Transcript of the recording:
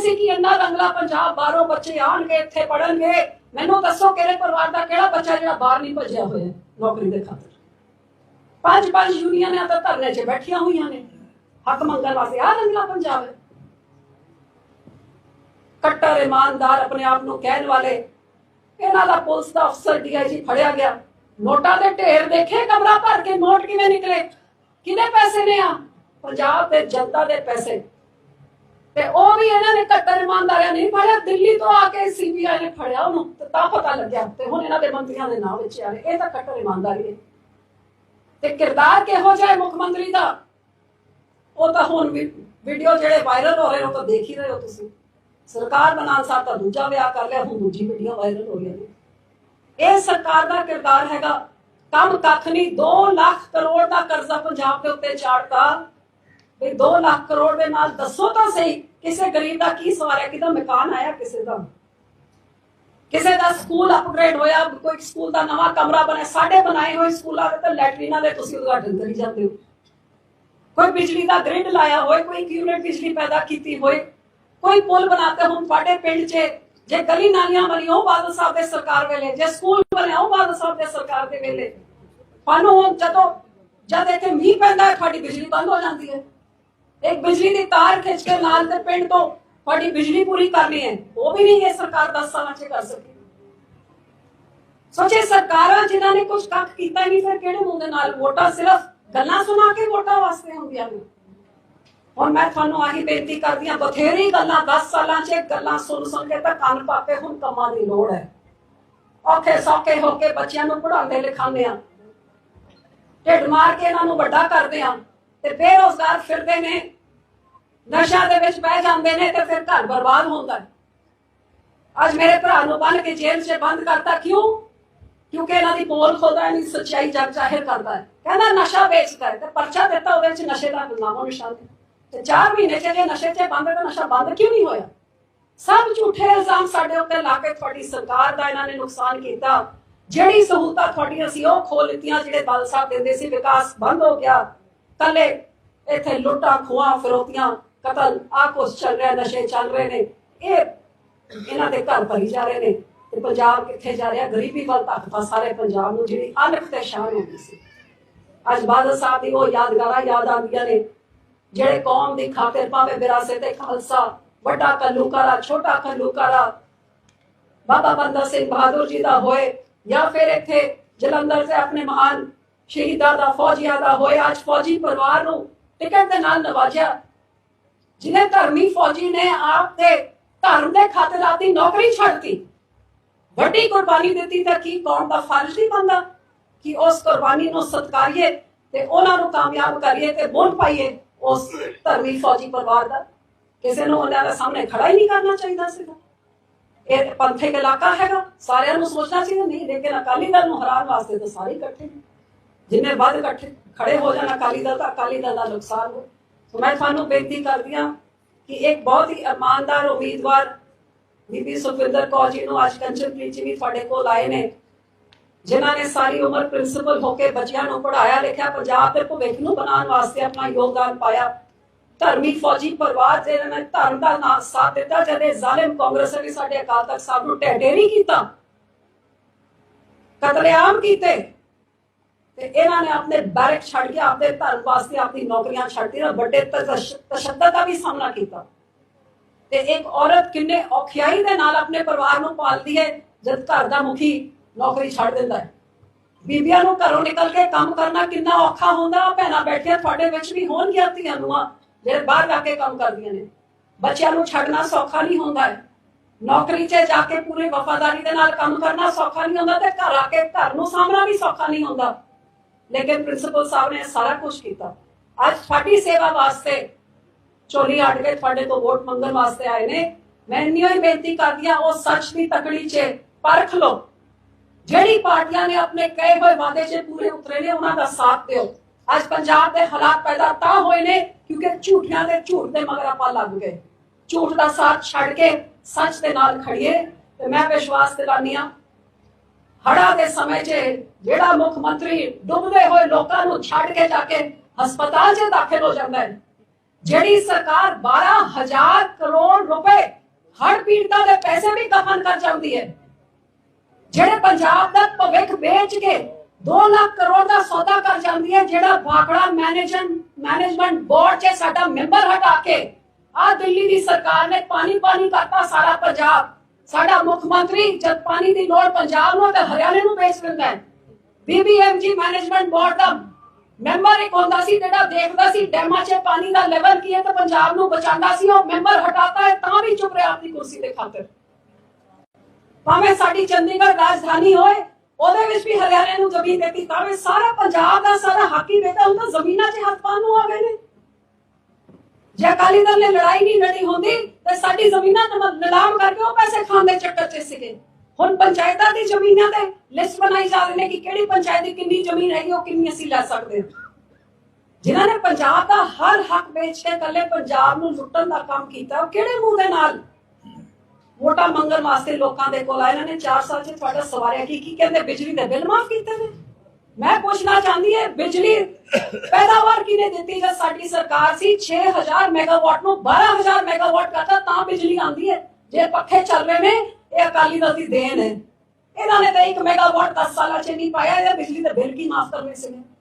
ਸੀ ਕਿ ਇੰਨਾ ਰੰਗਲਾ ਪੰਜਾਬ ਬਾਹਰੋਂ ਬੱਚੇ ਆਣਗੇ ਇੱਥੇ ਪੜਨਗੇ ਮੈਨੂੰ ਦੱਸੋ ਕਿਹੜੇ ਪਰਿਵਾਰ ਦਾ ਕਿਹੜਾ ਬੱਚਾ ਜਿਹੜਾ ਬਾਹਰ ਨਹੀਂ ਭੱਜਿਆ ਹੋਇਆ ਨੌਕਰੀ ਦੇ ਖਾਤਰ? ਪੰਜ ਪੰਜ ਯੂਨੀਅਨਾਂ ਤਾਂ ਧਰਨੇ 'ਚ ਬੈਠੀਆਂ ਹੋਈਆਂ ਨੇ। ਹੱਕ ਮੰਗਣ ਵਾਸਤੇ ਆ ਰੰਗਲਾ ਪੰਜਾਬ ਹੈ। ਕੱਟਰ ਇਮਾਨਦਾਰ ਆਪਣੇ ਆਪ ਨੂੰ ਕਹਿਣ ਵਾਲੇ, ਇਹਨਾਂ ਦਾ ਪੁਲਿਸ ਦਾ ਅਫਸਰ ਡੀਆਈਜੀ ਫੜਿਆ ਗਿਆ। ਨੋਟਾਂ ਦੇ ਢੇਰ ਦੇਖੇ, ਕਮਰਾ ਭਰ ਕੇ ਨੋਟ ਕਿਵੇਂ ਨਿਕਲੇ? ਕਿਹਦੇ ਪੈਸੇ ਨੇ ਆ? ਪੰਜਾਬ ਦੇ ਜਨਤਾ ਦੇ ਪੈਸੇ। ਤੇ ਉਹ ਵੀ ਇਹਨਾਂ ਨੇ ਕੱਟਰ ਇਮਾਨਦਾਰਿਆਂ ਨਹੀਂ ਫੜਿਆ। ਦਿੱਲੀ ਤੋਂ ਆ ਕੇ ਸੀਬੀਆਈ ਨੇ ਫੜਿਆ ਉਹਨੂੰ, ਤੇ ਤਾਂ ਪਤਾ ਲੱਗਿਆ। ਤੇ ਹੁਣ ਇਹਨਾਂ ਦੇ ਮੰਤਰੀਆਂ ਦੇ ਨਾਂ ਵਿੱਚ ਆ ਰਹੇ। ਇਹ ਤਾਂ ਕੱਟਰ ਇਮਾਨਦਾਰੀ ਹੈ। ਤੇ ਕਿਰਦਾਰ ਕਿਹੋ ਜਿਹਾ ਹੈ ਮੁੱਖ ਮੰਤਰੀ ਦਾ? ਉਹ ਤਾਂ ਹੁਣ ਵੀਡੀਓ ਜਿਹੜੇ ਵਾਇਰਲ ਹੋ ਰਹੇ ਉਹ ਤਾਂ ਦੇਖ ਹੀ ਰਹੇ ਹੋ ਤੁਸੀਂ। ਸਰਕਾਰ ਬਣਾਉਣ ਸਾਹਿਬ ਤਾਂ ਦੂਜਾ ਵਿਆਹ ਕਰ ਲਿਆ, ਹੁਣ ਦੂਜੀ ਵੀਡੀਓ ਵਾਇਰਲ ਹੋ ਰਹੀ ਨੇ ਇਹ ਸਰਕਾਰ ਦਾ ਕਿਰਦਾਰ ਹੈਗਾ, ਕੰਮ ਕੱਖ ਨਹੀਂ 2 ਲੱਖ ਕਰੋੜ ਦਾ ਕਰਜ਼ਾ ਪੰਜਾਬ ਦੇ ਉੱਤੇ ਚਾੜਤਾ। ਵੀ 2 ਲੱਖ ਕਰੋੜ ਦੇ ਨਾਲ ਦੱਸੋ ਤਾਂ ਸਹੀ। ਕਿਸੇ ਗਰੀਬ ਦਾ ਕੀ ਸਵਾਰਿਆ ਕਿਦਾ ਮਕਾਨ ਆਇਆ ਕਿਸੇ ਦਾ? ਕਿਸੇ ਦਾ ਸਕੂਲ ਅਪਗ੍ਰੇਡ ਹੋਇਆ, ਕੋਈ ਸਕੂਲ ਦਾ ਨਵਾਂ ਕਮਰਾ ਬਣਿਆ, ਸਾਡੇ ਬਣਾਏ ਹੋਏ ਸਕੂਲਾਂ ਦੇ ਤਾਂ ਲੈਟਰੀਨਾਂ ਦੇ ਤੁਸੀਂ ਉਦਘਾਟਨ ਕਰੀ ਜਾਂਦੇ ਹੋ। ਕੋਈ ਬਿਜਲੀ ਦਾ ਗ੍ਰਿਡ ਲਾਇਆ ਹੋਏ, ਕੋਈ ਯੂਨਿਟ ਬਿਜਲੀ ਪੈਦਾ ਕੀਤੀ ਹੋਏ, ਕੋਈ ਪੁਲ ਬਣਾਤੇ ਹੁਣ ਤੁਹਾਡੇ ਪਿੰਡ 'ਚ, ਜੇ ਗਲੀ ਨਾਲੀਆਂ ਬਣੀਆਂ, ਉਹ ਬਾਦਲ ਸਾਹਿਬ ਦੇ ਸਰਕਾਰ ਵੇਲੇ, ਜੇ ਸਕੂਲ ਬਣਿਆ, ਉਹ ਬਾਦਲ ਸਾਹਿਬ ਦੇ ਸਰਕਾਰ ਦੇ ਵੇਲੇ। ਤੁਹਾਨੂੰ ਜਦੋਂ ਜਦ ਇੱਥੇ ਮੀਂਹ ਪੈਂਦਾ ਤੁਹਾਡੀ ਬਿਜਲੀ ਬੰਦ ਹੋ ਜਾਂਦੀ ਹੈ। ਇੱਕ ਬਿਜਲੀ ਦੀ ਤਾਰ ਖਿੱਚ ਕੇ ਨਾਲ ਤੇ ਪਿੰਡ ਤੋਂ ਤੁਹਾਡੀ ਬਿਜਲੀ ਪੂਰੀ ਕਰਨੀ ਹੈ ਉਹ ਵੀ ਨਹੀਂ ਇਹ ਸਰਕਾਰ 10 ਸਾਲਾਂ 'ਚ ਕਰ ਸਕੀ ਸੋਚੇ ਸਰਕਾਰਾਂ ਜਿਨ੍ਹਾਂ ਨੇ ਕੁਝ ਕੱਖ ਕੀਤਾ ਨਹੀਂ ਫਿਰ ਕਿਹੜੇ ਮੂੰਹ ਦੇ ਨਾਲ ਵੋਟਾਂ ਸਿਰਫ ਗੱਲਾਂ ਸੁਣਾ ਕੇ ਵੋਟਾਂ ਵਾਸਤੇ ਹੁੰਦੀਆਂ ਨੇ ਹੁਣ ਮੈਂ ਤੁਹਾਨੂੰ ਆਹੀ ਬੇਨਤੀ ਕਰਦੀ ਹਾਂ ਬਥੇਰੀ ਗੱਲਾਂ 10 ਸਾਲਾਂ 'ਚ ਗੱਲਾਂ ਸੁਣ ਸੁਣ ਕੇ ਤਾਂ ਕੰਨ ਪਾਪੇ ਹੁਣ ਕੰਮਾਂ ਦੀ ਲੋੜ ਹੈ ਔਖੇ ਸੌਖੇ ਹੋ ਕੇ ਬੱਚਿਆਂ ਨੂੰ ਪੜਾਉਂਦੇ ਲਿਖਾਉਂਦੇ ਆ ਢਿੱਡ ਮਾਰ ਕੇ ਇਹਨਾਂ ਨੂੰ ਵੱਡਾ ਕਰਦੇ ਆ ਤੇ ਬੇਰੋਜ਼ਗਾਰ ਫਿਰਦੇ ਨੇ। ਨਸ਼ਾ ਦੇ ਵਿੱਚ ਬਹਿ ਜਾਂਦੇ ਨੇ ਤੇ ਫਿਰ ਘਰ ਬਰਬਾਦ ਹੁੰਦਾ ਹੈ। ਅੱਜ ਮੇਰੇ ਭਰਾ ਨੂੰ ਬੰਨ ਕੇ ਜੇਲ੍ਹ 'ਚ ਬੰਦ ਕਰਤਾ ਕਿਉਂ? ਕਿਉਂਕਿ ਇਹਨਾਂ ਦੀ ਪੋਲ ਖੋਦਾ ਨਹੀਂ ਸੱਚਾਈ ਜਗ ਜ਼ਾਹਿਰ ਕਰਦਾ ਹੈ। ਕਹਿੰਦਾ ਨਸ਼ਾ ਵੇਚਦਾ ਹੈ ਤੇ ਪਰਚਾ ਦਿੱਤਾ ਉਹਦੇ ਵਿੱਚ ਨਸ਼ੇ ਦਾ ਨਾਮੋ ਨਿਸ਼ਾਨ ਤੇ। 4 ਮਹੀਨੇ ਚ ਜੇ ਨਸ਼ੇ 'ਚ ਬੰਦ ਤਾਂ ਨਸ਼ਾ ਬੰਦ ਕਿਉਂ ਨਹੀਂ ਹੋਇਆ? ਸਭ ਝੂਠੇ ਇਲਜ਼ਾਮ ਸਾਡੇ ਉੱਤੇ ਲਾ ਕੇ ਤੁਹਾਡੀ ਸਰਕਾਰ ਦਾ ਇਹਨਾਂ ਨੇ ਨੁਕਸਾਨ ਕੀਤਾ। ਜਿਹੜੀ ਸਹੂਲਤਾਂ ਤੁਹਾਡੀਆਂ ਸੀ ਉਹ ਖੋਲ ਲਿੱਤੀਆਂ ਜਿਹੜੇ ਬਾਲ ਸਾਹਿਬ ਦਿੰਦੇ ਸੀ, ਵਿਕਾਸ ਬੰਦ ਹੋ ਗਿਆ। ਕੱਲੇ ਇੱਥੇ ਲੁੱਟਾਂ, ਖੋਹਾਂ, ਫਿਰੋਤੀਆਂ, ਕਤਲ ਆ ਕੁਛ ਚੱਲ ਰਿਹਾ, ਨਸ਼ੇ ਚੱਲ ਰਹੇ ਨੇ। ਇਹ ਇਹਨਾਂ ਦੇ ਘਰ ਭਰੀ ਜਾ ਰਹੇ ਨੇ ਤੇ ਪੰਜਾਬ ਕਿੱਥੇ ਜਾ ਰਿਹਾ? ਗਰੀਬੀ ਵੱਲ ਧੱਕਦਾ ਸਾਰੇ ਪੰਜਾਬ ਨੂੰ, ਜਿਹੜੀ ਅਲਖ ਤੇ ਸ਼ਾਨ ਹੋ ਗਈ ਸੀ। ਅੱਜ ਬਾਦਲ ਸਾਹਿਬ ਦੀ ਉਹ ਯਾਦਗਾਰਾਂ ਯਾਦ ਆਉਂਦੀਆਂ ਨੇ, ਜਿਹੜੇ ਕੌਮ ਦੀ ਖਾਤਰ ਭਾਵੇਂ ਵਿਰਾਸਤ ਤੇ ਖਾਲਸਾ, ਵੱਡਾ ਕੱਲੂਕਾਰਾ ਛੋਟਾ ਕੱਲੂਕਾਰਾ ਬਾਬਾ ਬੰਦਾ ਸਿੰਘ ਬਹਾਦਰ ਜੀ ਦਾ ਹੋਏ, ਜਾਂ ਫਿਰ ਇੱਥੇ ਜਲੰਧਰ ਦੇ ਆਪਣੇ ਮਹਾਨ ਸ਼ਹੀਦਾਂ ਦਾ, ਫੌਜੀਆਂ ਦਾ ਹੋਇਆ, ਅੱਜ ਫੌਜੀ ਪਰਿਵਾਰ ਨੂੰ ਟਿਕਟ ਦੇ ਨਾਲ ਨਵਾਜਿਆ। ਜਿਨੇ ਧਰਮੀ ਫੌਜੀ ਨੇ ਆਪ ਦੇ ਧਰਮ ਦੇ ਖਾਤਰ ਆਪਣੀ ਨੌਕਰੀ ਛੱਡਤੀ ਵੱਡੀ ਕੁਰਬਾਨੀ ਦਿੱਤੀ ਤਾਂ ਕੀ ਕੌਮ ਦਾ ਫਰਜ਼ ਨਹੀਂ ਬਣਦਾ ਕਿ ਉਸ ਕੁਰਬਾਨੀ ਨੂੰ ਸਤਕਾਰੀਏ ਤੇ ਉਹਨਾਂ ਨੂੰ ਕਾਮਯਾਬ ਕਰੀਏ ਤੇ ਬੋਲ ਪਾਈਏ ਉਸ ਧਰਮੀ ਫੌਜੀ ਪਰਿਵਾਰ ਦਾ। ਕਿਸੇ ਨੂੰ ਉਹਨਾਂ ਦੇ ਸਾਹਮਣੇ ਖੜਾ ਹੀ ਨਹੀਂ ਕਰਨਾ ਚਾਹੀਦਾ ਸੀਗਾ। ਇਹ ਪੰਥਕ ਇਲਾਕਾ ਹੈਗਾ, ਸਾਰਿਆਂ ਨੂੰ ਸੋਚਣਾ ਚਾਹੀਦਾ, ਨਹੀਂ, ਲੇਕਿਨ ਅਕਾਲੀ ਦਲ ਨੂੰ ਹਰਾਉਣ ਵਾਸਤੇ ਤਾਂ ਸਾਰੇ ਇਕੱਠੇ ਨੇ। ਜਿੰਨੇ ਵੱਧ ਇਕੱਠੇ ਖੜੇ ਹੋ ਜਾਣ ਅਕਾਲੀ ਦਲ ਤਾਂ ਅਕਾਲੀ ਦਲ ਦਾ ਨੁਕਸਾਨ ਹੋ। ਸੋ ਮੈਂ ਤੁਹਾਨੂੰ ਬੇਨਤੀ ਕਰਦੀ ਹਾਂ ਕਿ ਇੱਕ ਬਹੁਤ ਹੀ ਇਮਾਨਦਾਰ ਉਮੀਦਵਾਰ ਬੀਬੀ ਸੁਖਵਿੰਦਰ ਕੌਰ ਜੀ ਨੂੰ ਅੱਜ ਕੰਚਨਪ੍ਰੀਤ ਜੀ ਵੀ ਤੁਹਾਡੇ ਕੋਲ ਆਏ ਨੇ, ਜਿਨ੍ਹਾਂ ਨੇ ਸਾਰੀ ਉਮਰ ਪ੍ਰਿੰਸੀਪਲ ਹੋ ਕੇ ਬੱਚਿਆਂ ਨੂੰ ਪੜਾਇਆ ਲਿਖਿਆ, ਪੰਜਾਬ ਦੇ ਭਵਿੱਖ ਨੂੰ ਬਣਾਉਣ ਵਾਸਤੇ ਆਪਣਾ ਯੋਗਦਾਨ ਪਾਇਆ। ਧਰਮੀ ਫੌਜੀ ਪਰਿਵਾਰ ਜਿਹਨਾਂ ਨੇ ਧਰਮ ਦਾ ਨਾਮ ਸਾਥ ਦਿੱਤਾ, ਜਦੇ ਜ਼ਾਲਿਮ ਕਾਂਗਰਸ ਨੇ ਸਾਡੇ ਅਕਾਲ ਤਖਤ ਸਾਹਿਬ ਨੂੰ ਢਹਿ ਕੀਤਾ। ਕਤਲੇਆਮ ਕੀਤੇ। ਤੇ ਇਹਨਾਂ ਨੇ ਆਪਣੇ ਬੈਰਕ ਛੱਡ ਕੇ ਆਪਣੇ ਧਰਮ ਵਾਸਤੇ ਆਪਣੀ ਨੌਕਰੀਆਂ ਛੱਡਤੀਆਂ ਵੱਡੇ ਤਸ਼ੱਦਦ ਦਾ ਵੀ ਸਾਹਮਣਾ ਕੀਤਾ। ਤੇ ਇੱਕ ਔਰਤ ਕਿੰਨੇ ਔਖਿਆਈ ਦੇ ਨਾਲ ਆਪਣੇ ਪਰਿਵਾਰ ਨੂੰ ਪਾਲਦੀ ਹੈ, ਜਦ ਘਰ ਦਾ ਮੁਖੀ ਨੌਕਰੀ ਛੱਡ ਦਿੰਦਾ ਹੈ। ਬੀਬੀਆਂ ਨੂੰ ਘਰੋਂ ਨਿਕਲ ਕੇ ਕੰਮ ਕਰਨਾ ਕਿੰਨਾ ਔਖਾ ਹੁੰਦਾ ਆ ਭੈਣਾਂ ਬੈਠੀਆਂ ਤੁਹਾਡੇ ਵਿੱਚ ਵੀ ਹੋਣਗੀਆਂ ਧੀਆਂ ਨੂੰਆਂ ਜਿਹੜੇ ਬਾਹਰ ਜਾ ਕੇ ਕੰਮ ਕਰਦੀਆਂ ਨੇ। ਬੱਚਿਆਂ ਨੂੰ ਛੱਡਣਾ ਸੌਖਾ ਨਹੀਂ ਹੁੰਦਾ ਹੈ। ਨੌਕਰੀ 'ਚ ਜਾ ਕੇ ਪੂਰੀ ਵਫਾਦਾਰੀ ਦੇ ਨਾਲ ਕੰਮ ਕਰਨਾ ਸੌਖਾ ਨਹੀਂ ਹੁੰਦਾ ਤੇ ਘਰ ਆ ਕੇ ਘਰ ਨੂੰ ਸਾਂਭਣਾ ਵੀ ਸੌਖਾ ਨਹੀਂ ਹੁੰਦਾ। ਲੇਕਿਨ ਪ੍ਰਿੰਸੀਪਲ ਸਾਹਿਬ ਨੇ ਸਾਰਾ ਕੁਝ ਕੀਤਾ। ਅੱਜ ਤੁਹਾਡੀ ਸੇਵਾ ਵਾਸਤੇ ਚੋਲੀ ਅੜ ਕੇ ਤੁਹਾਡੇ ਤੋਂ ਵੋਟ ਮੰਗਣ ਵਾਸਤੇ ਆਏ ਨੇ। ਮੈਂ ਇੰਨੀ ਹੀ ਬੇਨਤੀ ਕਰਦੀ ਹਾਂ, ਉਹ ਸੱਚ ਦੀ ਤਕੜੀ 'ਚ ਪਰਖ ਲਓ। ਜਿਹੜੀ ਪਾਰਟੀਆਂ ਨੇ ਆਪਣੇ ਕਹੇ ਹੋਏ ਵਾਅਦੇ 'ਚ ਪੂਰੇ ਉਤਰੇ ਨੇ, ਉਹਨਾਂ ਦਾ ਸਾਥ ਦਿਓ। ਅੱਜ ਪੰਜਾਬ ਦੇ ਹਾਲਾਤ ਪੈਦਾ ਤਾਂ ਹੋਏ ਨੇ ਕਿਉਂਕਿ ਝੂਠਿਆਂ ਦੇ ਝੂਠ ਦੇ ਮਗਰ ਆਪਾਂ ਲੱਗ ਗਏ। ਝੂਠ ਦਾ ਸਾਥ ਛੱਡ ਕੇ ਸੱਚ ਦੇ ਨਾਲ ਖੜੀਏ ਤੇ ਮੈਂ ਵਿਸ਼ਵਾਸ ਦਿਲਾਨੀ ਹਾਂ ਹੜਾ ਦੇ ਸਮੇਂ 'ਚ ਜਿਹੜਾ ਮੁੱਖ ਮੰਤਰੀ ਡੁੱਬਦੇ ਹੋਏ ਲੋਕਾਂ ਨੂੰ ਛੱਡ ਕੇ ਜਾ ਕੇ ਹਸਪਤਾਲ 'ਚ ਦਾਖਲ ਹੋ ਜਾਂਦਾ ਹੈ। ਜਿਹੜੀ ਸਰਕਾਰ 12000 ਕਰੋੜ ਰੁਪਏ ਹੜ ਪੀੜਤਾਂ ਦੇ ਪੈਸੇ ਵੀ ਕਫਨ ਕਰ ਜਾਂਦੀ ਹੈ। ਜਿਹੜੇ ਪੰਜਾਬ ਦਾ ਭਵਿੱਖ ਵੇਚ ਕੇ 2 ਲੱਖ ਕਰੋੜ ਦਾ ਸੌਦਾ ਕਰ ਜਾਂਦੀ ਹੈ, ਜਿਹੜਾ ਬਾਕੜਾ ਮੈਨੇਜਮੈਂਟ ਮੈਨੇਜਮੈਂਟ ਬੋਰਡ 'ਚ ਸਾਡਾ ਮੈਂਬਰ ਹਟਾ ਕੇ ਆ ਦਿੱਲੀ ਦੀ ਸਰਕਾਰ ਨੇ ਪਾਣੀ ਪਾਣੀ ਕਰਤਾ ਸਾਰਾ ਪੰਜਾਬ। ਸਾਡਾ ਮੁੱਖ ਮੰਤਰੀ ਜਦ ਪਾਣੀ ਦੀ ਲੋੜ ਪੰਜਾਬ ਨੂੰ ਤੇ ਹਰਿਆਣੇ ਨੂੰ ਵੇਚ ਦਿੰਦਾ ਹੈ। ਬੀਬੀਐਮਜੀ ਮੈਨੇਜਮੈਂਟ ਬੋਰਡ ਦਾ ਮੈਂਬਰ ਇੱਕ ਹੁੰਦਾ ਸੀ ਜਿਹੜਾ ਦੇਖਦਾ ਸੀ ਡੈਮਾਂ 'ਚ ਪਾਣੀ ਦਾ ਲੈਵਲ ਕੀ ਹੈ ਤੇ ਪੰਜਾਬ ਨੂੰ ਬਚਾਉਂਦਾ ਸੀ। ਉਹ ਮੈਂਬਰ ਹਟਾਤਾ ਹੈ ਤਾਂ ਵੀ ਚੁੱਪ ਰਿਹਾ ਆਪਣੀ ਕੁਰਸੀ ਦੇ ਖਾਤਰ। ਭਾਵੇਂ ਸਾਡੀ ਚੰਡੀਗੜ੍ਹ ਰਾਜਧਾਨੀ ਹੋਏ, ਉਹਦੇ ਵਿੱਚ ਵੀ ਹਰਿਆਣੇ ਨੂੰ ਜ਼ਮੀਨ ਦਿੱਤੀ ਤਾਂ ਵੀ ਸਾਰਾ ਪੰਜਾਬ ਦਾ ਸਾਰਾ ਹਾਕੀ ਵੇਦਾ ਹੁਣ ਜ਼ਮੀਨਾਂ 'ਚ ਹੱਥ ਪਾਉਣ ਨੂੰ ਆ ਗਏ ਨੇ। ਜੇ ਅਕਾਲੀ ਦਲ ਨੇ ਲੜਾਈ ਨਹੀਂ ਲੜੀ ਹੁੰਦੀ, ਤੇ ਸਾਡੀ ਜ਼ਮੀਨਾਂ ਨੂੰ ਨਿਲਾਮ ਕਰਕੇ ਉਹ ਪੈਸੇ ਖਾਣ ਦੇ ਚੱਕਰ 'ਚ ਸੀਗੇ। ਹੁਣ ਪੰਚਾਇਤਾਂ ਦੀ ਜ਼ਮੀਨਾਂ ਤੇ ਲਿਸਟ ਬਣਾਈ ਜਾ ਰਹੀ ਨੇ ਕਿ ਕਿਹੜੀ ਪੰਚਾਇਤ ਦੀ ਕਿੰਨੀ ਜ਼ਮੀਨ ਹੈਗੀ, ਉਹ ਕਿੰਨੀ ਅਸੀਂ ਲੈ ਸਕਦੇ ਹਾਂ। ਜਿਨ੍ਹਾਂ ਨੇ ਪੰਜਾਬ ਦਾ ਹਰ ਹੱਕ ਵੇਚ ਕੇ ਕੱਲੇ ਪੰਜਾਬ ਨੂੰ ਲੁੱਟਣ ਦਾ ਕੰਮ ਕੀਤਾ, ਉਹ ਕਿਹੜੇ ਮੂੰਹ ਦੇ ਨਾਲ? ਵੋਟਾਂ ਮੰਗਣ ਵਾਸਤੇ ਲੋਕਾਂ ਦੇ ਕੋਲ ਆਏ, ਇਹਨਾਂ ਨੇ 4 ਸਾਲ 'ਚ ਤੁਹਾਡਾ ਸਵਾਰਿਆ ਕੀ ਕੀ ਕਹਿੰਦੇ? ਬਿਜਲੀ ਦੇ ਬਿੱਲ ਮਾਫ ਕੀਤੇ ਨੇ। ਮੈਂ ਪੁੱਛਣਾ ਚਾਹੁੰਦੀ ਹੈ, ਬਿਜਲੀ ਪੈਦਾਵਾਰ ਕਿਨੇ ਦਿੱਤੀ? ਜਦ ਸਾਡੀ ਸਰਕਾਰ ਸੀ 6000 ਮੈਗਾਵਾਟ ਨੂੰ 12000 ਮੈਗਾਵਾਟ ਕਰਤਾ, ਤਾਂ ਬਿਜਲੀ ਆਉਂਦੀ ਹੈ। ਜੇ ਪੱਖੇ ਚੱਲ ਰਹੇ ਨੇ, ਇਹ ਅਕਾਲੀ ਦਲ ਦੀ ਦੇਣ ਹੈ। ਇਹਨਾਂ ਨੇ ਤਾਂ 1 ਮੈਗਾਵਾਟ 10 ਸਾਲਾਂ 'ਚ ਨਹੀਂ ਪਾਇਆ, ਇਹਦੇ ਬਿਜਲੀ ਦਾ ਬਿੱਲ ਕੀ ਮਾਫ ਕਰ ਰਹੇ ਸੀਗੇ